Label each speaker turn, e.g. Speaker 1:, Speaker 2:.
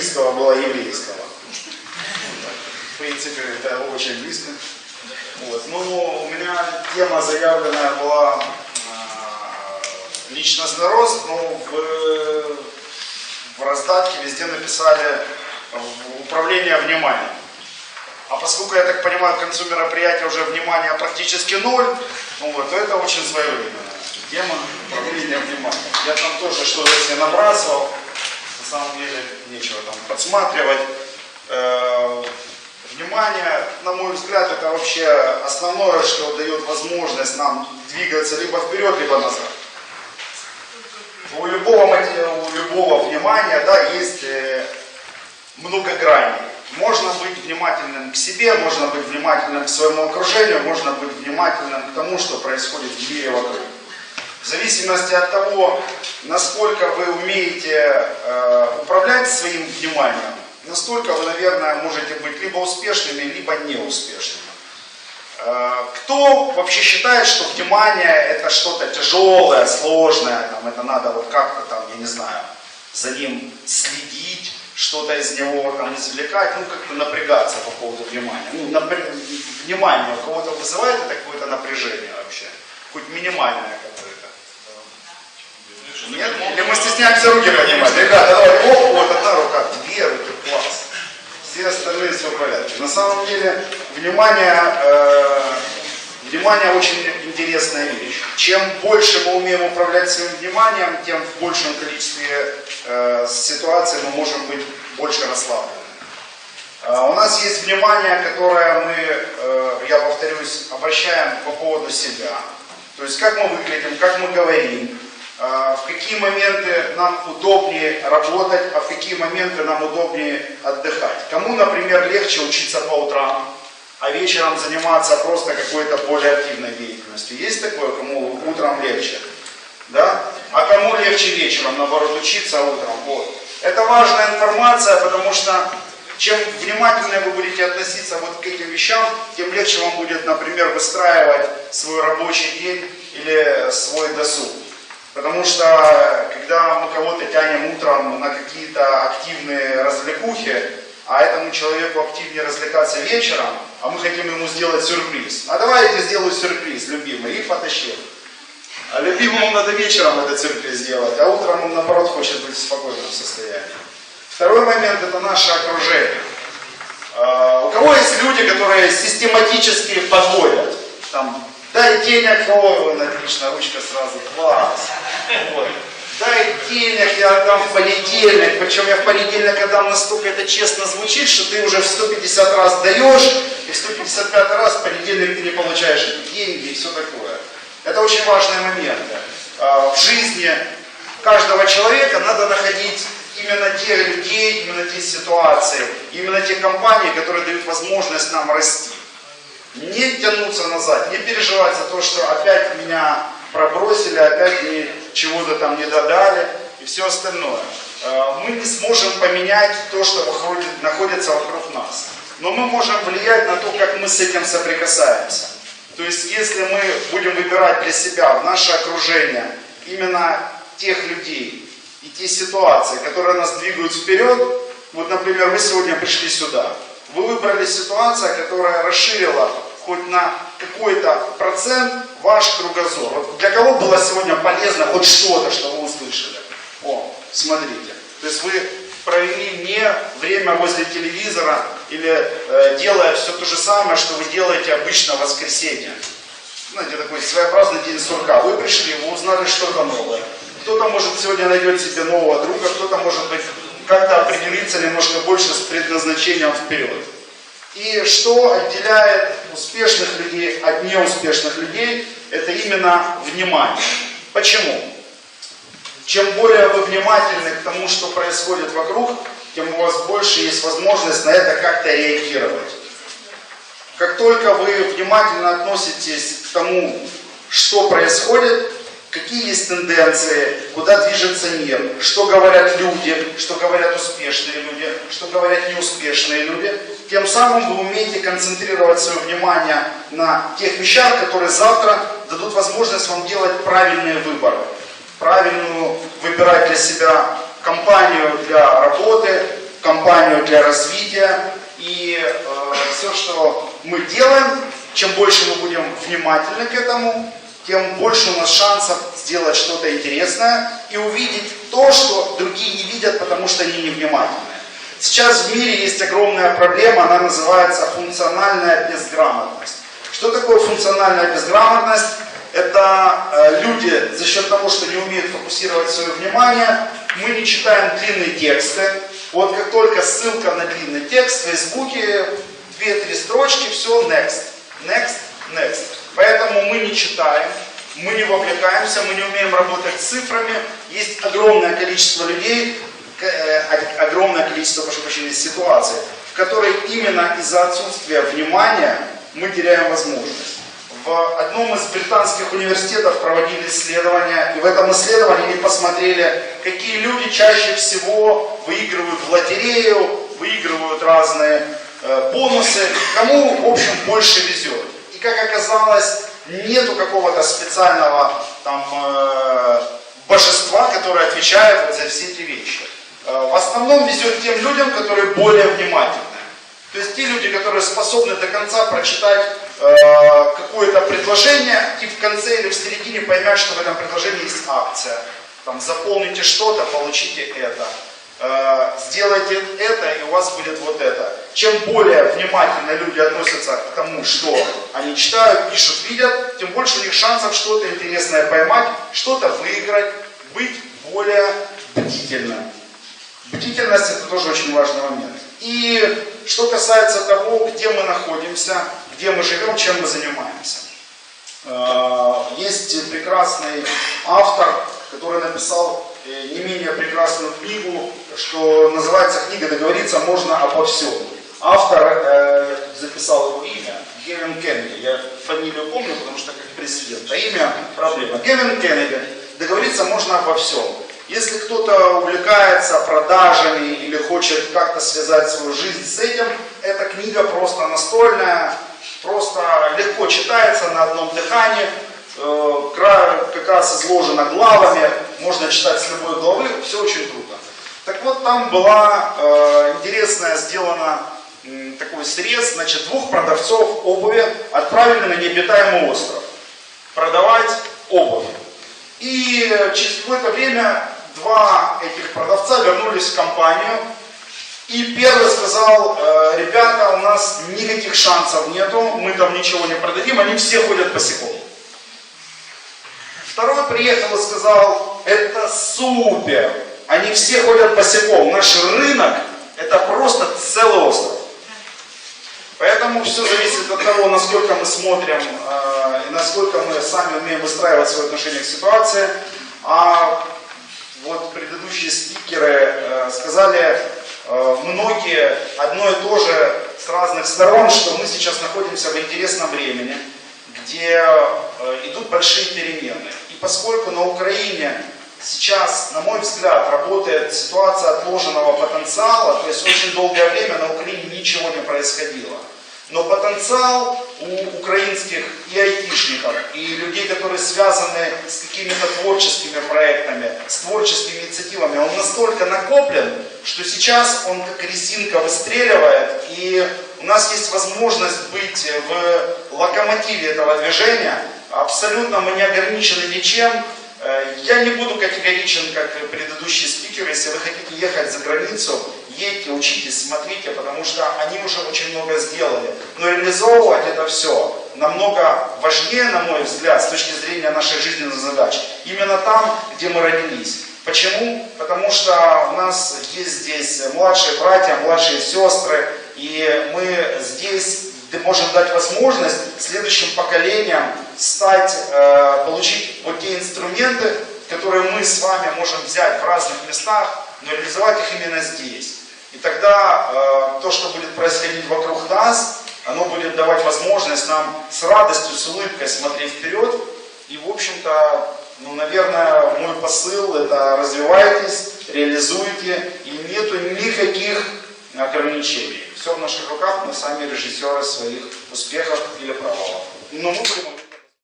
Speaker 1: английского было еврейского. В принципе, это очень близко. Вот. Ну, у меня тема заявленная была э, личностный рост, но в, в раздатке везде написали в- управление вниманием. А поскольку, я так понимаю, к концу мероприятия уже внимание практически ноль, ну вот, то это очень своевременная тема управления вниманием. Я там тоже что-то себе набрасывал, на самом деле нечего там подсматривать. Э, Внимание, на мой взгляд, это вообще основное, что дает возможность нам двигаться либо вперед, либо назад. У любого, у любого внимания да, есть э, много граней. Можно быть внимательным к себе, можно быть внимательным к своему окружению, можно быть внимательным к тому, что происходит в мире вокруг. В зависимости от того, насколько вы умеете э, управлять своим вниманием, настолько вы, наверное, можете быть либо успешными, либо неуспешными. Э, Кто вообще считает, что внимание это что-то тяжелое, сложное, там, это надо вот как-то там, я не знаю, за ним следить, что-то из него там извлекать, ну как-то напрягаться по поводу внимания. Ну, напря- внимание у кого-то вызывает это какое-то напряжение вообще, хоть минимальное какое-то. Нет? Или мы стесняемся руки поднимать? Ребята, давай, оп, вот одна рука, две руки, класс. Все остальные все в порядке. На самом деле, внимание, э, внимание очень интересная вещь. Чем больше мы умеем управлять своим вниманием, тем в большем количестве э, ситуаций мы можем быть больше расслаблены. Э, У нас есть внимание, которое мы, э, я повторюсь, обращаем по поводу себя. То есть как мы выглядим, как мы говорим, в какие моменты нам удобнее работать, а в какие моменты нам удобнее отдыхать. Кому, например, легче учиться по утрам, а вечером заниматься просто какой-то более активной деятельностью. Есть такое, кому утром легче? Да? А кому легче вечером, наоборот, учиться а утром? Вот. Это важная информация, потому что чем внимательнее вы будете относиться вот к этим вещам, тем легче вам будет, например, выстраивать свой рабочий день или свой досуг. Потому что, когда мы кого-то тянем утром на какие-то активные развлекухи, а этому человеку активнее развлекаться вечером, а мы хотим ему сделать сюрприз. А давай я тебе сделаю сюрприз, любимый, и потащил. А любимому надо вечером этот сюрприз сделать, а утром он наоборот хочет быть в спокойном состоянии. Второй момент это наше окружение. А, У кого есть люди, которые систематически подводят? Там, дай денег, о, отлично, ручка сразу, класс. Вот. Дай денег, я отдам в понедельник. Причем я в понедельник отдам настолько это честно звучит, что ты уже в 150 раз даешь, и в 155 раз в понедельник ты не получаешь эти деньги и все такое. Это очень важные моменты. А, В жизни каждого человека надо находить именно те людей, именно те ситуации, именно те компании, которые дают возможность нам расти. Не тянуться назад, не переживать за то, что опять меня пробросили, опять мне чего-то там не додали и все остальное. Э, Мы не сможем поменять то, что находится вокруг нас. Но мы можем влиять на то, как мы с этим соприкасаемся. То есть, если мы будем выбирать для себя в наше окружение именно тех людей и те ситуации, которые нас двигают вперед, вот, например, вы сегодня пришли сюда, вы выбрали ситуацию, которая расширила хоть на какой-то процент ваш кругозор. Вот для кого было сегодня полезно хоть что-то, что вы услышали? О, смотрите. То есть вы провели не время возле телевизора или э, делая все то же самое, что вы делаете обычно в воскресенье. Знаете, такой своеобразный день сурка. Вы пришли, вы узнали что-то новое. Кто-то, может, сегодня найдет себе нового друга, кто-то, может быть, как-то определиться немножко больше с предназначением вперед. И что отделяет успешных людей от неуспешных людей, это именно внимание. Почему? Чем более вы внимательны к тому, что происходит вокруг, тем у вас больше есть возможность на это как-то реагировать. Как только вы внимательно относитесь к тому, что происходит, какие есть тенденции, куда движется мир, что говорят люди, что говорят успешные люди, что говорят неуспешные люди, тем самым вы умеете концентрировать свое внимание на тех вещах, которые завтра дадут возможность вам делать правильные выборы, правильную выбирать для себя компанию для работы, компанию для развития. И все, что мы делаем, чем больше мы будем внимательны к этому, тем больше у нас шансов сделать что-то интересное и увидеть то, что другие не видят, потому что они невнимательны. Сейчас в мире есть огромная проблема, она называется функциональная безграмотность. Что такое функциональная безграмотность? Это э, люди за счет того, что не умеют фокусировать свое внимание, мы не читаем длинные тексты. Вот как только ссылка на длинный текст в Фейсбуке, две-три строчки, все, next, next, next. Поэтому мы не читаем, мы не вовлекаемся, мы не умеем работать с цифрами. Есть огромное количество людей, э, огромное количество, прошу прощения, ситуаций, в которой именно из-за отсутствия внимания мы теряем возможность. В одном из британских университетов проводили исследования, и в этом исследовании они посмотрели, какие люди чаще всего выигрывают в лотерею, выигрывают разные э, бонусы, кому, в общем, больше везет. Как оказалось, нету какого-то специального там, э, божества, которое отвечает вот за все эти вещи. Э, в основном везет тем людям, которые более внимательны. То есть те люди, которые способны до конца прочитать э, какое-то предложение и в конце или в середине поймят, что в этом предложении есть акция. Там, заполните что-то, получите это. Э, сделайте это, и у вас будет вот это. Чем более внимательно люди относятся к тому, что они читают, пишут, видят, тем больше у них шансов что-то интересное поймать, что-то выиграть, быть более бдительным. Бдительность это тоже очень важный момент. И что касается того, где мы находимся, где мы живем, чем мы занимаемся. Э, есть прекрасный автор, который написал не менее прекрасную книгу, что называется книга «Договориться можно обо всем». Автор, э, записал его имя, Гевин Кеннеди. Я фамилию помню, потому что как президент. А имя проблема. Гевин Кеннеди. Договориться можно обо всем. Если кто-то увлекается продажами или хочет как-то связать свою жизнь с этим, эта книга просто настольная, просто легко читается на одном дыхании, э, раз изложена главами, можно читать с любой главы, все очень круто. Так вот, там была э, интересная сделана такой срез, значит, двух продавцов обуви отправили на необитаемый остров продавать обувь. И через какое-то время два этих продавца вернулись в компанию, и первый сказал, «Э, ребята, у нас никаких шансов нету, мы там ничего не продадим, они все ходят босиком. Второй приехал и сказал, это супер, они все ходят босиком, наш рынок это просто целый остров. Поэтому все зависит от того, насколько мы смотрим э, и насколько мы сами умеем выстраивать свое отношение к ситуации. А вот предыдущие спикеры э, сказали э, многие одно и то же с разных сторон, что мы сейчас находимся в интересном времени, где э, идут большие перемены. Поскольку на Украине сейчас, на мой взгляд, работает ситуация отложенного потенциала, то есть очень долгое время на Украине ничего не происходило. Но потенциал у украинских и айтишников, и людей, которые связаны с какими-то творческими проектами, с творческими инициативами, он настолько накоплен, что сейчас он как резинка выстреливает, и у нас есть возможность быть в локомотиве этого движения, абсолютно мы не ограничены ничем, Э, я не буду категоричен, как предыдущий спикер, если вы хотите ехать за границу, едьте, учитесь, смотрите, потому что они уже очень много сделали. Но реализовывать это все намного важнее, на мой взгляд, с точки зрения нашей жизненных задач, именно там, где мы родились. Почему? Потому что у нас есть здесь младшие братья, младшие сестры, и мы здесь можем дать возможность следующим поколениям стать, э, получить вот те инструменты, которые мы с вами можем взять в разных местах, но реализовать их именно здесь. И тогда э, то, что будет происходить вокруг нас, оно будет давать возможность нам с радостью, с улыбкой смотреть вперед. И, в общем-то, ну, наверное, мой посыл это развивайтесь, реализуйте, и нету никаких ограничений. Все в наших руках, мы сами режиссеры своих успехов или провалов. Но мы